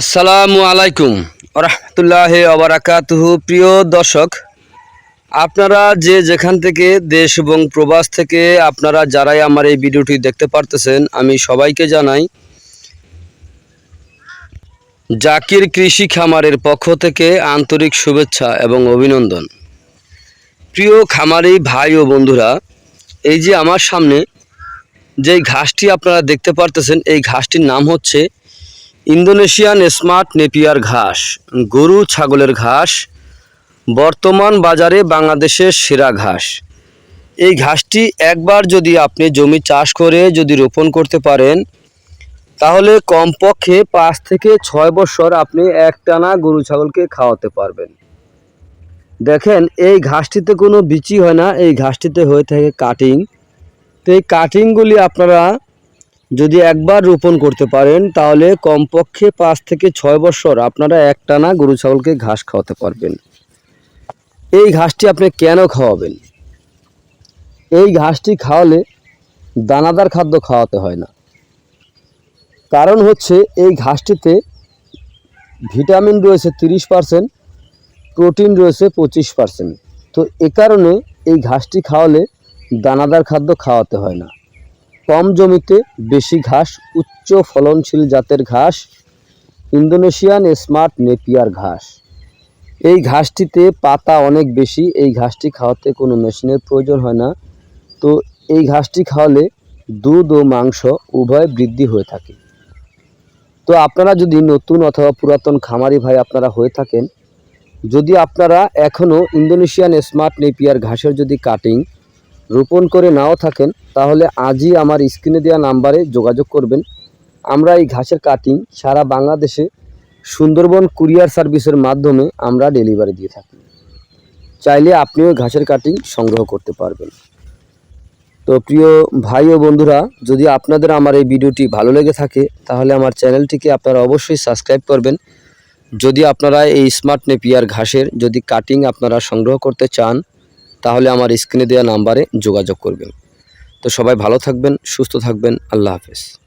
আসসালামু আলাইকুম রহমতুল্লাহ আবরাকাতুহু প্রিয় দর্শক, আপনারা যে যেখান থেকে দেশ এবং প্রবাস থেকে আপনারা যারাই আমার এই ভিডিওটি দেখতে পারতেছেন, আমি সবাইকে জানাই, জাকির কৃষি খামারের পক্ষ থেকে আন্তরিক শুভেচ্ছা এবং অভিনন্দন। প্রিয় খামারি ভাই ও বন্ধুরা, এই যে আমার সামনে যেই ঘাসটি আপনারা দেখতে পারতেছেন, এই ঘাসটির নাম হচ্ছে ইন্দোনেশিয়ান স্মার্ট নেপিয়ার ঘাস, গরু ছাগলের ঘাস, বর্তমান বাজারে বাংলাদেশের সেরা ঘাস। এই ঘাসটি একবার যদি আপনি জমি চাষ করে যদি রোপণ করতে পারেন, তাহলে কমপক্ষে পাঁচ থেকে ছয় বছর আপনি একটানা গরু ছাগলকে খাওয়াতে পারবেন। দেখেন, এই ঘাসটিতে কোনো বিচি হয় না, এই ঘাসটিতে হয়ে থাকে কাটিং তো এই কাটিংগুলি আপনারা যদি একবার রোপণ করতে পারেন, তাহলে কমপক্ষে পাঁচ থেকে ছয় বছর আপনারা একটানা গরু ছাগলকে ঘাস খাওয়াতে পারবেন। এই ঘাসটি আপনি কেন খাওয়াবেন? এই ঘাসটি খাওয়ালে দানাদার খাদ্য খাওয়াতে হয় না। কারণ হচ্ছে, এই ঘাসটিতে ভিটামিন রয়েছে তিরিশ পার্সেন্ট, প্রোটিন রয়েছে পঁচিশ পার্সেন্ট। তো এ কারণে এই ঘাসটি খাওয়ালে দানাদার খাদ্য খাওয়াতে হয় না। কম জমিতে বেশি ঘাস, উচ্চ ফলনশীল জাতের ঘাস, ইন্দোনেশিয়ান স্মার্ট নেপিয়ার ঘাস। এই ঘাসটিতে পাতা অনেক বেশি, এই ঘাসটি খাওয়াতে কোনো মেশিনের প্রয়োজন হয় না। তো এই ঘাসটি খাওয়ালে দুধ ও মাংস উভয় বৃদ্ধি হয়ে থাকে। তো আপনারা যদি নতুন অথবা পুরাতন খামারি ভাই আপনারা হয়ে থাকেন, যদি আপনারা এখনও ইন্দোনেশিয়ান স্মার্ট নেপিয়ার ঘাসের যদি কাটিং রোপণ করে নাও থাকেন, তাহলে আজই আমার স্ক্রিনে দেওয়া নাম্বারে যোগাযোগ করবেন। আমরা এই ঘাসের কাটিং সারা বাংলাদেশে সুন্দরবন কুরিয়ার সার্ভিসের মাধ্যমে আমরা ডেলিভারি দিয়ে থাকি। চাইলে আপনিও ঘাসের কাটিং সংগ্রহ করতে পারবেন। তো প্রিয় ভাই ও বন্ধুরা, যদি আপনাদের আমার এই ভিডিওটি ভালো লেগে থাকে, তাহলে আমার চ্যানেলটিকে আপনারা অবশ্যই সাবস্ক্রাইব করবেন। যদি আপনারা এই স্মার্ট নেপিয়ার ঘাসের যদি কাটিং আপনারা সংগ্রহ করতে চান তাহলে আমার স্ক্রিনে দেওয়া নাম্বারে যোগাযোগ করবেন। তো সবাই ভালো থাকবেন, সুস্থ থাকবেন, আল্লাহ হাফেজ।